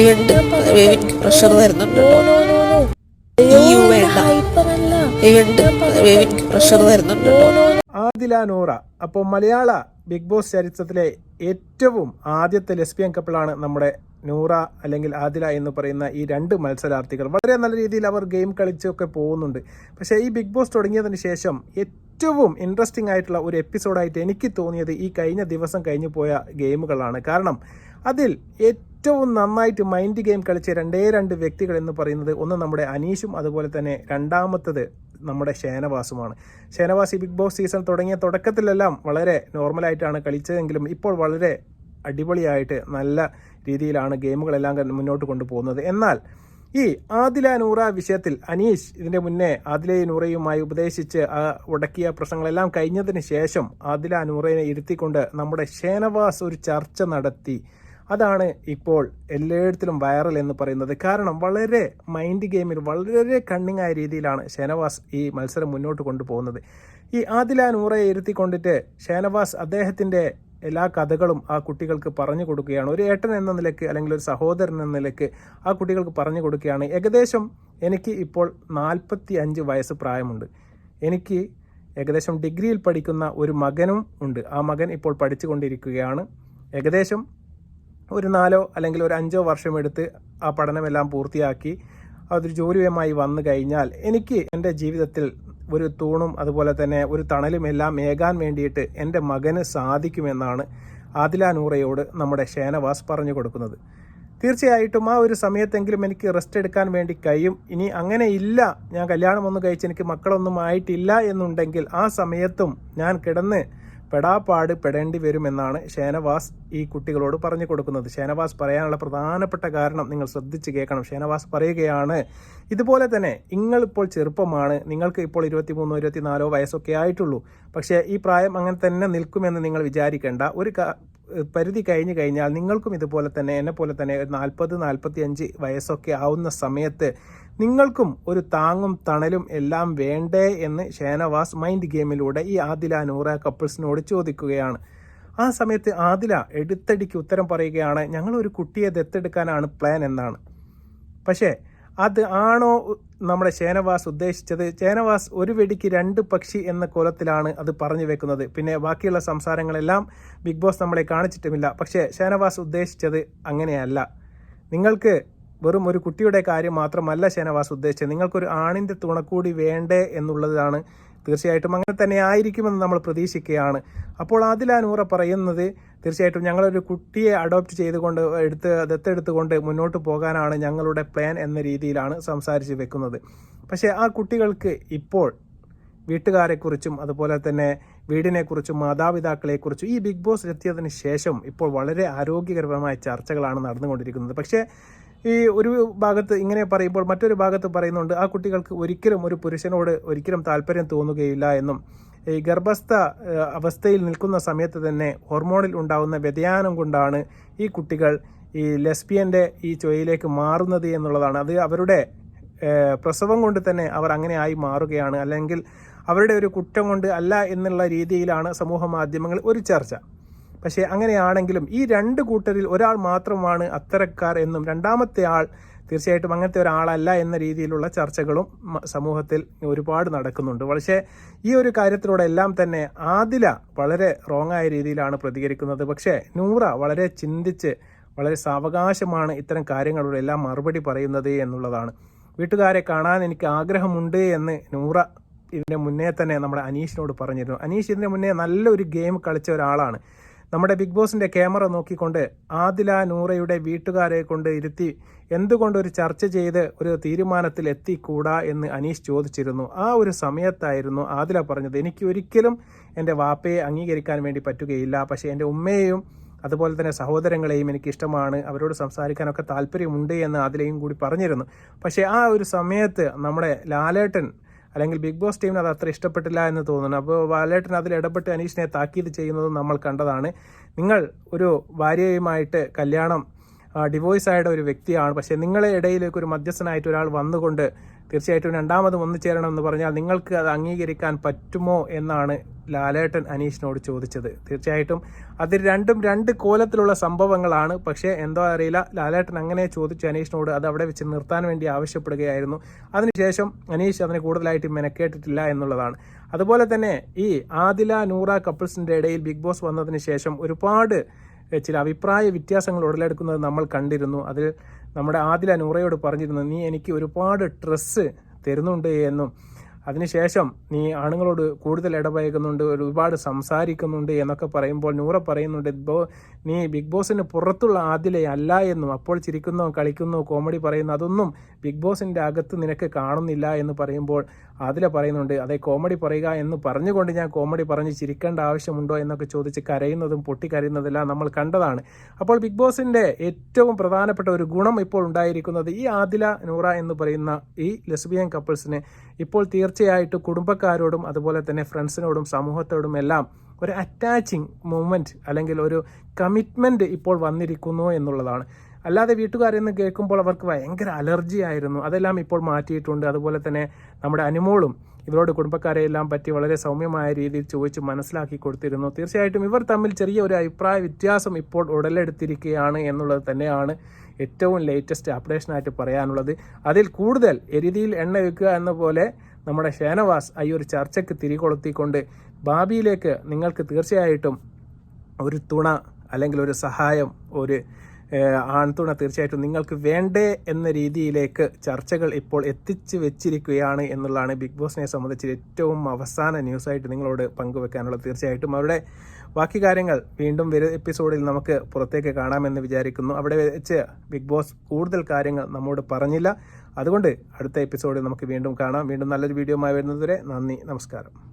Event എനിക്ക് pressure തരുന്നുണ്ട് കേട്ടോ. അയ്യോ വേണ്ട. ഇവന്റ് എനിക്ക് പ്രഷർ അപ്പോൾ മലയാള ബിഗ് ബോസ് ചരിത്രത്തിലെ ഏറ്റവും ആദ്യത്തെ ലെസ്ബിയൻ കപ്പിളാണ് നമ്മുടെ നൂറ അല്ലെങ്കിൽ ആദില എന്ന് പറയുന്ന ഈ രണ്ട് മത്സരാർത്ഥികൾ. വളരെ നല്ല രീതിയിൽ അവർ ഗെയിം കളിച്ചൊക്കെ പോകുന്നുണ്ട്. പക്ഷേ ഈ ബിഗ് ബോസ് തുടങ്ങിയതിന് ശേഷം ഏറ്റവും ഇൻട്രസ്റ്റിംഗ് ആയിട്ടുള്ള ഒരു എപ്പിസോഡായിട്ട് എനിക്ക് തോന്നിയത് ഈ കഴിഞ്ഞ ദിവസം കഴിഞ്ഞു പോയ ഗെയിമുകളാണ്. കാരണം അതിൽ ഏറ്റവും നന്നായിട്ട് മൈൻഡ് ഗെയിം കളിച്ച രണ്ടേ രണ്ട് വ്യക്തികൾ എന്ന് പറയുന്നത് ഒന്ന് നമ്മുടെ അനീഷും അതുപോലെ തന്നെ രണ്ടാമത്തത് നമ്മുടെ ഷേനവാസുമാണ്. ഷേനവാസ് ഈ ബിഗ് ബോസ് സീസൺ തുടങ്ങിയ തുടക്കത്തിലെല്ലാം വളരെ നോർമലായിട്ടാണ് കളിച്ചതെങ്കിലും ഇപ്പോൾ വളരെ അടിപൊളിയായിട്ട് നല്ല രീതിയിലാണ് ഗെയിമുകളെല്ലാം മുന്നോട്ട് കൊണ്ടുപോകുന്നത്. എന്നാൽ ഈ ആദില നൂറ വിഷയത്തിൽ അനീഷ് ഇതിന്റെ മുന്നേ ആദിലയും നൂറയുമായി ഉപദേശിച്ച് ഉടക്കിയ പ്രശ്നങ്ങളെല്ലാം കഴിഞ്ഞതിന് ശേഷം ആദില നൂറയെ ഇരുത്തിക്കൊണ്ട് നമ്മുടെ ഷേനവാസ് ഒരു ചർച്ച നടത്തി. അതാണ് ഇപ്പോൾ എല്ലായിടത്തിലും വൈറൽ എന്ന് പറയുന്നത്. കാരണം വളരെ മൈൻഡ് ഗെയിമിൽ വളരെ കണ്ണിങ് ആയ രീതിയിലാണ് ഷേനവാസ് ഈ മത്സരം മുന്നോട്ട് കൊണ്ടുപോകുന്നത്. ഈ ആദില നൂറയെ ഇരുത്തിക്കൊണ്ടിട്ട് ഷേനവാസ് അദ്ദേഹത്തിന്റെ എല്ലാ കഥകളും ആ കുട്ടികൾക്ക് പറഞ്ഞു കൊടുക്കുകയാണ്. ഒരു ഏട്ടൻ എന്ന നിലയ്ക്ക് അല്ലെങ്കിൽ ഒരു സഹോദരൻ എന്ന നിലയ്ക്ക് ആ കുട്ടികൾക്ക് പറഞ്ഞു കൊടുക്കുകയാണ് ഏകദേശം എനിക്ക് ഇപ്പോൾ നാൽപ്പത്തി അഞ്ച് വയസ്സ് പ്രായമുണ്ട്. എനിക്ക് ഏകദേശം ഡിഗ്രിയിൽ പഠിക്കുന്ന ഒരു മകനും ഉണ്ട്. ആ മകൻ ഇപ്പോൾ പഠിച്ചുകൊണ്ടിരിക്കുകയാണ്. ഏകദേശം ഒരു നാലോ അല്ലെങ്കിൽ ഒരു അഞ്ചോ വർഷം എടുത്ത് ആ പഠനമെല്ലാം പൂർത്തിയാക്കി അതൊരു ജോലിയുമായി വന്നു കഴിഞ്ഞാൽ എനിക്ക് എന്റെ ജീവിതത്തിൽ ഒരു തൂണും അതുപോലെ തന്നെ ഒരു തണലും എല്ലാം ഏകാൻ വേണ്ടിയിട്ട് എന്റെ മകന് സാധിക്കുമെന്നാണ് ആദിലാനൂറയോട് നമ്മുടെ ഷേനവാസ് പറഞ്ഞു കൊടുക്കുന്നത്. തീർച്ചയായിട്ടും ആ ഒരു സമയത്തെങ്കിലും എനിക്ക് റെസ്റ്റ് എടുക്കാൻ വേണ്ടി കഴിയും. ഇനി അങ്ങനെ ഇല്ല. ഞാൻ കല്യാണമൊന്നും കഴിച്ച് എനിക്ക് മക്കളൊന്നും ആയിട്ടില്ല എന്നുണ്ടെങ്കിൽ ആ സമയത്തും ഞാൻ കിടന്ന് പെടാപ്പാട് പെടേണ്ടി വരുമെന്നാണ് ഷേനവാസ് ഈ കുട്ടികളോട് പറഞ്ഞു കൊടുക്കുന്നത്. ഷേനവാസ് പറയാനുള്ള പ്രധാനപ്പെട്ട കാരണം നിങ്ങൾ ശ്രദ്ധിച്ച് കേൾക്കണം. ഷേനവാസ് പറയുകയാണ് ഇതുപോലെ തന്നെ നിങ്ങൾ ഇപ്പോൾ ചെറുപ്പമാണ്. നിങ്ങൾക്ക് ഇപ്പോൾ ഇരുപത്തിമൂന്നോ ഇരുപത്തിനാലോ വയസ്സൊക്കെ ആയിട്ടുള്ളൂ. പക്ഷേ ഈ പ്രായം അങ്ങനെ തന്നെ നിൽക്കുമെന്ന് നിങ്ങൾ വിചാരിക്കേണ്ട. ഒരു പരിധി കഴിഞ്ഞു കഴിഞ്ഞാൽ നിങ്ങൾക്കും ഇതുപോലെ തന്നെ എന്നെ പോലെ തന്നെ നാൽപ്പത് നാൽപ്പത്തി അഞ്ച് വയസ്സൊക്കെ ആവുന്ന സമയത്ത് നിങ്ങൾക്കും ഒരു താങ്ങും തണലും എല്ലാം വേണ്ടേ എന്ന് ഷേനവാസ് മൈൻഡ് ഗെയിമിലൂടെ ഈ ആദില നൂറ കപ്പിൾസിനോട് ചോദിക്കുകയാണ്. ആ സമയത്ത് ആദില എടുത്തടിക്ക് ഉത്തരം പറയുകയാണ് ഞങ്ങൾ ഒരു കുട്ടിയെ ദത്തെടുക്കാനാണ് പ്ലാൻ എന്നാണ്. പക്ഷേ അത് ആണോ നമ്മുടെ ഷേനവാസ് ഉദ്ദേശിച്ചത്? ഷേനവാസ് ഒരു വെടിക്ക് രണ്ട് പക്ഷി എന്ന കോലത്തിലാണ് അത് പറഞ്ഞു വെക്കുന്നത്. പിന്നെ ബാക്കിയുള്ള സംസാരങ്ങളെല്ലാം ബിഗ് ബോസ് നമ്മളെ കാണിച്ചിട്ടുമില്ല. പക്ഷേ ഷേനവാസ് ഉദ്ദേശിച്ചത് അങ്ങനെയല്ല. നിങ്ങൾക്ക് വെറും ഒരു കുട്ടിയുടെ കാര്യം മാത്രമല്ല ഷേനവാസ് ഉദ്ദേശിച്ചത്. നിങ്ങൾക്കൊരു ആണിന്റെ തുണക്കൂടി വേണ്ടേ എന്നുള്ളതാണ് തീർച്ചയായിട്ടും അങ്ങനെ തന്നെ ആയിരിക്കുമെന്ന് നമ്മൾ പ്രതീക്ഷിക്കുകയാണ്. അപ്പോൾ ആദില പറയുന്നത് തീർച്ചയായിട്ടും ഞങ്ങളൊരു കുട്ടിയെ അഡോപ്റ്റ് ചെയ്തുകൊണ്ട് എടുത്ത് ദത്തെടുത്തുകൊണ്ട് മുന്നോട്ട് പോകാനാണ് ഞങ്ങളുടെ പ്ലാൻ എന്ന രീതിയിലാണ് സംസാരിച്ച് വെക്കുന്നത്. പക്ഷേ ആ കുട്ടികൾക്ക് ഇപ്പോൾ വീട്ടുകാരെക്കുറിച്ചും അതുപോലെ തന്നെ വീടിനെക്കുറിച്ചും മാതാപിതാക്കളെക്കുറിച്ചും ഈ ബിഗ് ബോസ് എത്തിയതിന് ശേഷം ഇപ്പോൾ വളരെ ആരോഗ്യകരമായ ചർച്ചകളാണ് നടന്നുകൊണ്ടിരിക്കുന്നത്. പക്ഷേ ഈ ഒരു ഭാഗത്ത് ഇങ്ങനെ പറയുമ്പോൾ മറ്റൊരു ഭാഗത്ത് പറയുന്നുണ്ട് ആ കുട്ടികൾക്ക് ഒരിക്കലും ഒരു പുരുഷനോട് ഒരിക്കലും താല്പര്യം തോന്നുകയില്ല എന്നും. ഈ ഗർഭസ്ഥ അവസ്ഥയിൽ നിൽക്കുന്ന സമയത്ത് തന്നെ ഹോർമോണിൽ ഉണ്ടാകുന്ന വ്യതിയാനം കൊണ്ടാണ് ഈ കുട്ടികൾ ഈ ലെസ്ബിയന്റെ ഈ ചൊയ്യിലേക്ക് മാറുന്നത് എന്നുള്ളതാണ്. അത് അവരുടെ പ്രസവം കൊണ്ട് തന്നെ അവർ അങ്ങനെ ആയി മാറുകയാണ്. അല്ലെങ്കിൽ അവരുടെ ഒരു കുറ്റം കൊണ്ട് അല്ല എന്നുള്ള രീതിയിലാണ് സമൂഹ മാധ്യമങ്ങൾ ഒരു ചർച്ച. പക്ഷേ അങ്ങനെയാണെങ്കിലും ഈ രണ്ട് കൂട്ടരിൽ ഒരാൾ മാത്രമാണ് അത്തരക്കാർ എന്നും രണ്ടാമത്തെ ആൾ തീർച്ചയായിട്ടും അങ്ങനത്തെ ഒരാളല്ല എന്ന രീതിയിലുള്ള ചർച്ചകളും സമൂഹത്തിൽ ഒരുപാട് നടക്കുന്നുണ്ട്. പക്ഷേ ഈ ഒരു കാര്യത്തിലൂടെ എല്ലാം തന്നെ ആദില വളരെ റോങ് ആയ രീതിയിലാണ് പ്രതികരിക്കുന്നത്. പക്ഷേ നൂറ വളരെ ചിന്തിച്ച് വളരെ സാവകാശമാണ് ഇത്തരം കാര്യങ്ങളോട് എല്ലാം മറുപടി പറയുന്നത് എന്നുള്ളതാണ്. വീട്ടുകാരെ കാണാൻ എനിക്ക് ആഗ്രഹമുണ്ട് എന്ന് നൂറ ഇതിന് മുന്നേ തന്നെ നമ്മുടെ അനീഷിനോട് പറഞ്ഞിരുന്നു. അനീഷ് ഇതിന് മുന്നേ നല്ലൊരു ഗെയിം കളിച്ച ഒരാളാണ്. നമ്മുടെ ബിഗ് ബോസിന്റെ ക്യാമറ നോക്കിക്കൊണ്ട് ആദില നൂറയുടെ വീട്ടുകാരെ കൊണ്ട് ഇരുത്തി എന്തുകൊണ്ട് ഒരു ചർച്ച ചെയ്ത് ഒരു തീരുമാനത്തിൽ എത്തിക്കൂടാ എന്ന് അനീഷ് ചോദിച്ചിരുന്നു. ആ ഒരു സമയത്തായിരുന്നു ആദില പറഞ്ഞത്. എനിക്ക് ഒരിക്കലും എന്റെ വാപ്പയെ അംഗീകരിക്കാൻ വേണ്ടി പറ്റുകയില്ല. പക്ഷേ എന്റെ ഉമ്മയെയും അതുപോലെ തന്നെ സഹോദരങ്ങളെയും എനിക്ക് ഇഷ്ടമാണ്. അവരോട് സംസാരിക്കാനൊക്കെ താല്പര്യമുണ്ട് എന്ന് ആദിലയും കൂടി പറഞ്ഞിരുന്നു. പക്ഷേ ആ ഒരു സമയത്ത് നമ്മുടെ ലാലേട്ടൻ അല്ലെങ്കിൽ ബിഗ് ബോസ് ടീമിന് അത് അത്ര ഇഷ്ടപ്പെട്ടില്ല എന്ന് തോന്നുന്നു. അപ്പോൾ ബാലേട്ടൻ അതിൽ ഇടപെട്ട് അനീഷിനെ താക്കീത് ചെയ്യുന്നത് നമ്മൾ കണ്ടതാണ്. നിങ്ങൾ ഒരു ഭാര്യയുമായിട്ട് കല്യാണം ഡിവോഴ്സ് ആയിട്ട് ഒരു വ്യക്തിയാണ്. പക്ഷേ നിങ്ങളെ ഇടയിലേക്ക് ഒരു മധ്യസ്ഥനായിട്ട് ഒരാൾ വന്നുകൊണ്ട് തീർച്ചയായിട്ടും രണ്ടാമതും ഒന്നു ചേരണം എന്ന് പറഞ്ഞാൽ നിങ്ങൾക്ക് അത് അംഗീകരിക്കാൻ പറ്റുമോ എന്നാണ് ലാലേട്ടൻ അനീഷിനോട് ചോദിച്ചത്. തീർച്ചയായിട്ടും അത് രണ്ടും രണ്ട് കോലത്തിലുള്ള സംഭവങ്ങളാണ്. പക്ഷേ എന്തോ അറിയില്ല. ലാലേട്ടൻ അങ്ങനെ ചോദിച്ചു അനീഷിനോട് അത് അവിടെ വെച്ച് നിർത്താൻ വേണ്ടി ആവശ്യപ്പെടുകയായിരുന്നു. അതിനുശേഷം അനീഷ് അതിന് കൂടുതലായിട്ട് മെനക്കേട്ടിട്ടില്ല എന്നുള്ളതാണ്. അതുപോലെ തന്നെ ഈ ആദില നൂറ കപ്പിൾസിന്റെ ഇടയിൽ ബിഗ് ബോസ് വന്നതിന് ശേഷം ഒരുപാട് ചില അഭിപ്രായ വ്യത്യാസങ്ങൾ ഉടലെടുക്കുന്നത് നമ്മൾ കണ്ടിരുന്നു. അതിൽ നമ്മുടെ ആദില നൂറയോട് പറഞ്ഞിരുന്നു നീ എനിക്ക് ഒരുപാട് ഡ്രസ്സ് തരുന്നുണ്ട് എന്നും. അതിനുശേഷം നീ ആണുങ്ങളോട് കൂടുതൽ ഇടപഴകുന്നുണ്ട് ഒരുപാട് സംസാരിക്കുന്നുണ്ട് എന്നൊക്കെ പറയുമ്പോൾ നൂറ പറയുന്നുണ്ട് നീ ബിഗ് ബോസിന് പുറത്തുള്ള ആദിലെ അല്ല എന്നും അപ്പോൾ ചിരിക്കുന്നു കളിക്കുന്നു കോമഡി പറയുന്നു അതൊന്നും ബിഗ് ബോസിന്റെ അകത്ത് നിനക്ക് കാണുന്നില്ല എന്ന് പറയുമ്പോൾ ആദില പറയുന്നുണ്ട് അതെ കോമഡി പറയുക എന്ന് പറഞ്ഞുകൊണ്ട് ഞാൻ കോമഡി പറഞ്ഞ് ചിരിക്കേണ്ട ആവശ്യമുണ്ടോ എന്നൊക്കെ ചോദിച്ച് കരയുന്നതും പൊട്ടിക്കരയുന്നതെല്ലാം നമ്മൾ കണ്ടതാണ്. അപ്പോൾ ബിഗ് ബോസിന്റെ ഏറ്റവും പ്രധാനപ്പെട്ട ഒരു ഗുണം ഇപ്പോൾ ഉണ്ടായിരിക്കുന്നത് ഈ ആദില നൂറ എന്ന് പറയുന്ന ഈ ലെസ്ബിയൻ കപ്പിൾസിനെ ഇപ്പോൾ തീർച്ചയായിട്ടും കുടുംബക്കാരോടും അതുപോലെ തന്നെ ഫ്രണ്ട്സിനോടും സമൂഹത്തോടും എല്ലാം ഒരു അറ്റാച്ചിങ് മൂമെന്റ് അല്ലെങ്കിൽ ഒരു കമ്മിറ്റ്മെന്റ് ഇപ്പോൾ വന്നിരിക്കുന്നു എന്നുള്ളതാണ്. അല്ലാതെ വീട്ടുകാരെന്ന് കേൾക്കുമ്പോൾ അവർക്ക് ഭയങ്കര അലർജി ആയിരുന്നു. അതെല്ലാം ഇപ്പോൾ മാറ്റിയിട്ടുണ്ട്. അതുപോലെ തന്നെ നമ്മുടെ അനുമോളും ഇവരോട് കുടുംബക്കാരെയെല്ലാം പറ്റി വളരെ സൗമ്യമായ രീതിയിൽ ചോദിച്ച് മനസ്സിലാക്കി കൊടുത്തിരുന്നു. തീർച്ചയായിട്ടും ഇവർ തമ്മിൽ ചെറിയ ഒരു അഭിപ്രായ വ്യത്യാസം ഇപ്പോൾ ഉടലെടുത്തിരിക്കുകയാണ് എന്നുള്ളത് തന്നെയാണ് ഏറ്റവും ലേറ്റസ്റ്റ് അപ്ഡേഷനായിട്ട് പറയാനുള്ളത്. അതിൽ കൂടുതൽ എരുതിയിൽ എണ്ണ വെക്കുക എന്ന പോലെ നമ്മുടെ ഷേനവാസ് ഈ ഒരു ചർച്ചയ്ക്ക് തിരികൊളുത്തിക്കൊണ്ട് ഭാവിയിലേക്ക് നിങ്ങൾക്ക് തീർച്ചയായിട്ടും ഒരു തുണ അല്ലെങ്കിൽ ഒരു സഹായം ഒരു ആൺതുണ തീർച്ചയായിട്ടും നിങ്ങൾക്ക് വേണ്ടേ എന്ന രീതിയിലേക്ക് ചർച്ചകൾ ഇപ്പോൾ എത്തിച്ചു വെച്ചിരിക്കുകയാണ് എന്നുള്ളതാണ് ബിഗ് ബോസിനെ സംബന്ധിച്ച് ഏറ്റവും അവസാന ന്യൂസായിട്ട് നിങ്ങളോട് പങ്കുവെക്കാനുള്ളത്. തീർച്ചയായിട്ടും അവരുടെ ബാക്കി കാര്യങ്ങൾ വീണ്ടും വരും എപ്പിസോഡിൽ നമുക്ക് പുറത്തേക്ക് കാണാമെന്ന് വിചാരിക്കുന്നു. അവിടെ വെച്ച് ബിഗ് ബോസ് കൂടുതൽ കാര്യങ്ങൾ നമ്മോട് പറഞ്ഞില്ല. അതുകൊണ്ട് അടുത്ത എപ്പിസോഡിൽ നമുക്ക് വീണ്ടും കാണാം. വീണ്ടും നല്ലൊരു വീഡിയോ ആയി വരുന്നതുവരെ നന്ദി നമസ്കാരം.